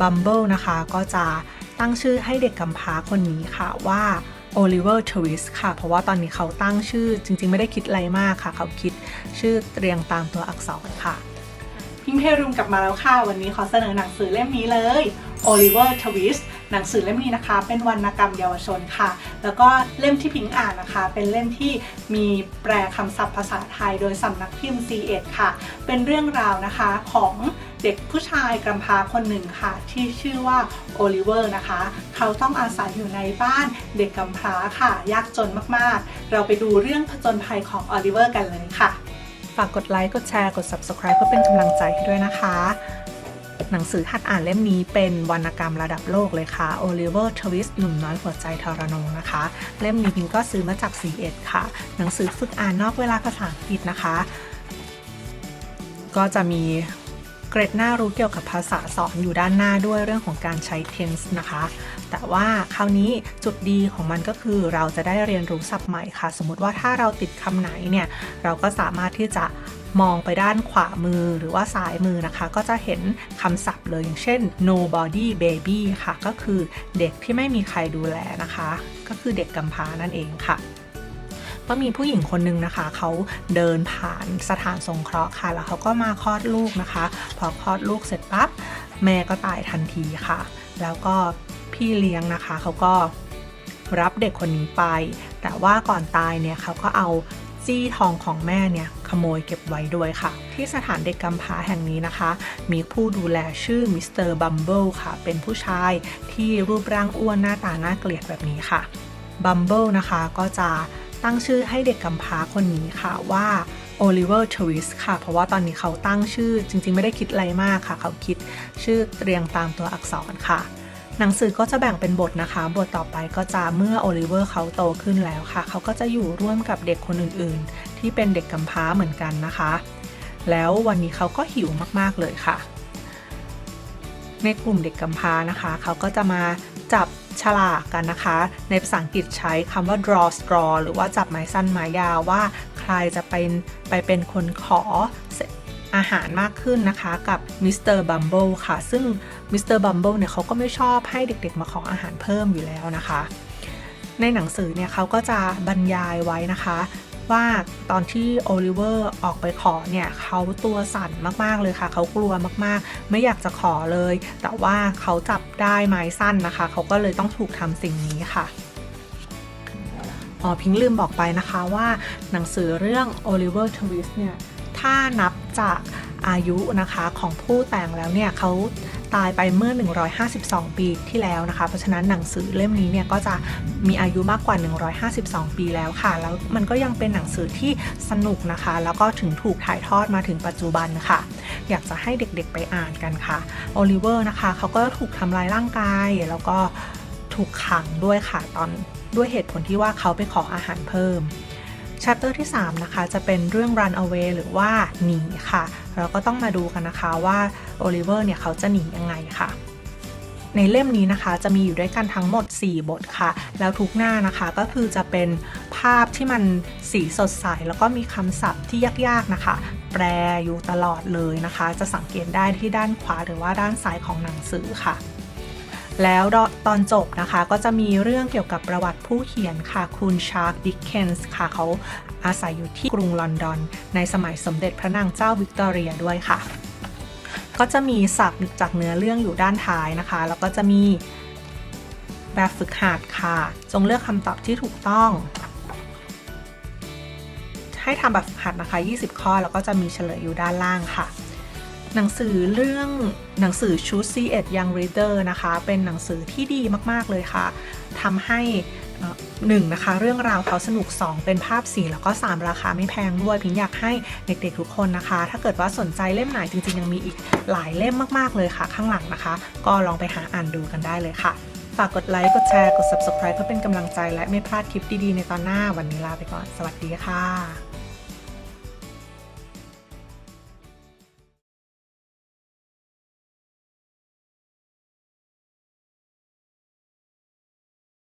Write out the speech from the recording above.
Bumble นะคะ ก็จะตั้งชื่อให้เด็กกำพร้าคนนี้ค่ะว่า Oliver Twist ค่ะ เพราะว่าตอนนี้เขาตั้งชื่อจริง ๆ ไม่ได้คิดอะไรมากค่ะ เขาคิดชื่อเรียงตามตัวอักษรค่ะ พิงเพรุมกลับมาแล้วค่ะ วันนี้ขอเสนอหนังสือเล่มนี้เลย Oliver Twist หนังสือเล่มนี้นะคะ เป็นวรรณกรรมเยาวชนค่ะ แล้วก็เล่มที่พิงอ่านนะคะ เป็นเล่มที่มีแปลคำศัพท์ภาษาไทยโดยสำนักพิมพ์ C1 ค่ะ เป็นเรื่องราวนะคะของเด็กผู้ชายกำพร้าคนหนึ่งค่ะ ที่ชื่อว่าโอลิเวอร์นะคะ เขาต้องอาศัยอยู่ในบ้านเด็กกำพร้าค่ะ ยากจนมากๆ เราไปดูเรื่องผจญภัยของโอลิเวอร์กันเลยค่ะ ฝากกดไลค์ กดแชร์ กด Subscribe เพื่อเป็นกำลังใจให้ด้วยนะคะ หนังสือหัดอ่านเล่มนี้เป็นวรรณกรรมระดับโลกเลยค่ะ Oliver Twist หนุ่มน้อยหัวใจทรนงนะคะ เล่มนี้พิงก็ซื้อมาจาก C1 ค่ะ หนังสือฝึกอ่านนอกเวลาภาษาอังกฤษนะคะ ก็จะมีเกร็ดน่ารู้เกี่ยวกับภาษาสอนอยู่ด้านหน้าด้วยเรื่องของการใช้ tense นะคะ แต่ว่าคราวนี้จุดดีของมันก็คือเราจะได้เรียนรู้ศัพท์ใหม่ค่ะ สมมติว่าถ้าเราติดคำไหนเนี่ย เราก็สามารถที่จะ มองไปด้านขวามือหรือว่าซ้ายมือนะคะ ก็จะเห็นคำศัพท์เลยอย่างเช่น nobody baby ค่ะ ก็คือเด็กที่ไม่มีใครดูแลนะคะ ก็คือเด็กกำพร้านั่นเองค่ะก็มีผู้หญิงคนนึงนะคะ เขาเดินผ่านสถานสงเคราะห์ค่ะ แล้วเขาก็มาคลอดลูกนะคะ พอคลอดลูกเสร็จปั๊บแม่ก็ตายทันทีค่ะ แล้วก็พี่เลี้ยงนะคะ เขาก็รับเด็กคนนี้ไป แต่ว่าก่อนตายเนี่ยเขาก็เอา จี้ทองของแม่เนี่ยขโมยเก็บไว้ด้วยค่ะ ที่สถานเด็กกำพร้าแห่งนี้นะคะ มีผู้ดูแลชื่อมิสเตอร์บัมเบิลค่ะ เป็นผู้ชายที่รูปร่างอ้วนหน้าตาน่าเกลียดแบบนี้ค่ะบัมเบิลนะคะก็จะตั้งชื่อให้เด็กกำพร้าคนนี้ค่ะว่า Oliver Twist ค่ะ เพราะว่าตอนนี้เขาตั้งชื่อจริงๆ ไม่ได้คิดอะไรมากค่ะ เขาคิดชื่อเรียงตามตัวอักษรค่ะ หนังสือก็จะแบ่งเป็นบทนะคะ บทต่อไปก็จะเมื่อโอลิเวอร์เขาโตขึ้นแล้วค่ะ เขาก็จะอยู่ร่วมกับเด็กคนอื่นๆ ที่เป็นเด็กกำพร้าเหมือนกันนะคะ แล้ววันนี้เขาก็หิวมากๆเลยค่ะ ในกลุ่มเด็กกำพร้านะคะ เขาก็จะมาจับฉลากกันนะคะ ในภาษาอังกฤษใช้คำว่า draw straw หรือว่าจับไม้สั้นไม้ยาวว่า ใครจะเป็นไปเป็นคนขอ อาหารมากขึ้นนะคะกับมิสเตอร์บัมเบิลค่ะ ซึ่งมิสเตอร์บัมเบิลเนี่ยเขาก็ไม่ชอบให้เด็กๆมาขออาหารเพิ่มอยู่แล้วนะคะ ในหนังสือเนี่ยเขาก็จะบรรยายไว้นะคะว่าตอนที่โอลิเวอร์ออกไปขอเนี่ยเขาตัวสั่นมากๆเลยค่ะ เขากลัวมากๆ ไม่อยากจะขอเลย แต่ว่าเขาจับได้ไม้สั้นนะคะ เขาก็เลยต้องถูกทำสิ่งนี้ค่ะอ๋อพิงลืมบอกไปนะคะว่าหนังสือเรื่อง Oliver Twist เนี่ย ถ้านับ จากอายุนะคะของผู้แต่งแล้วเนี่ยเขาตายไปเมื่อ 152 ปีที่แล้วนะคะ เพราะฉะนั้นหนังสือเล่มนี้เนี่ยก็จะมีอายุมากกว่า 152 ปีแล้วค่ะ แล้วมันก็ยังเป็นหนังสือที่สนุกนะคะ แล้วก็ถึงถูกถ่ายทอดมาถึงปัจจุบันค่ะ อยากจะให้เด็กๆไปอ่านกันค่ะ โอลิเวอร์นะคะเขาก็ถูกทำลายร่างกาย แล้วก็ถูกขังด้วยค่ะตอนด้วยเหตุผลที่ว่าเขาไปขออาหารเพิ่ม ชัปเตอร์ที่ 3 นะคะ จะเป็นเรื่อง run away หรือว่าหนีค่ะ เราก็ต้องมาดูกันนะคะว่าโอลิเวอร์เนี่ยเขาจะหนียังไงค่ะ ในเล่มนี้นะคะจะมีอยู่ด้วยกันทั้งหมด 4 บทค่ะ แล้วทุกหน้านะคะก็คือจะเป็นภาพที่มันสีสดใส แล้วก็มีคำศัพท์ที่ยากๆนะคะ แปลอยู่ตลอดเลยนะคะ จะสังเกตได้ที่ด้านขวาหรือว่าด้านซ้ายของหนังสือค่ะ แล้วตอนจบนะคะก็จะมีเรื่องเกี่ยวกับประวัติผู้เขียนค่ะคุณชาร์กดิกเคนส์ค่ะเขาอาศัยอยู่ที่กรุงลอนดอน ในสมัยสมเด็จพระนางเจ้าวิกตอเรียด้วยค่ะ ก็จะมีศัพท์จากเนื้อเรื่องอยู่ด้านท้ายนะคะ แล้วก็จะมีแบบฝึกหัดค่ะ จงเลือกคำตอบที่ถูกต้อง ให้ทำแบบฝึกหัดนะคะ 20 ข้อ แล้วก็จะมีเฉลยอยู่ด้านล่างค่ะ หนังสือเรื่องหนังสือชุด C1 Young Reader นะคะ เป็นหนังสือที่ดีมาก ๆ เลยค่ะทำให้หนึ่งนะคะ เรื่องราวเขาสนุก 2 เป็นภาพสีแล้วก็ 3 ราคาไม่แพงด้วยพิงอยากให้เด็กๆทุกคนนะคะ ถ้าเกิดว่าสนใจเล่มไหนจริง ๆ ยังมีอีกหลายเล่มมากๆเลยค่ะ ข้างหลังนะคะ ก็ลองไปหาอ่านดูกันได้เลยค่ะ ฝากกดไลค์กดแชร์กด Subscribe เพื่อเป็นกำลังใจและไม่พลาดคลิปดีๆในตอนหน้าวันนี้ลาไปก่อน สวัสดีค่ะ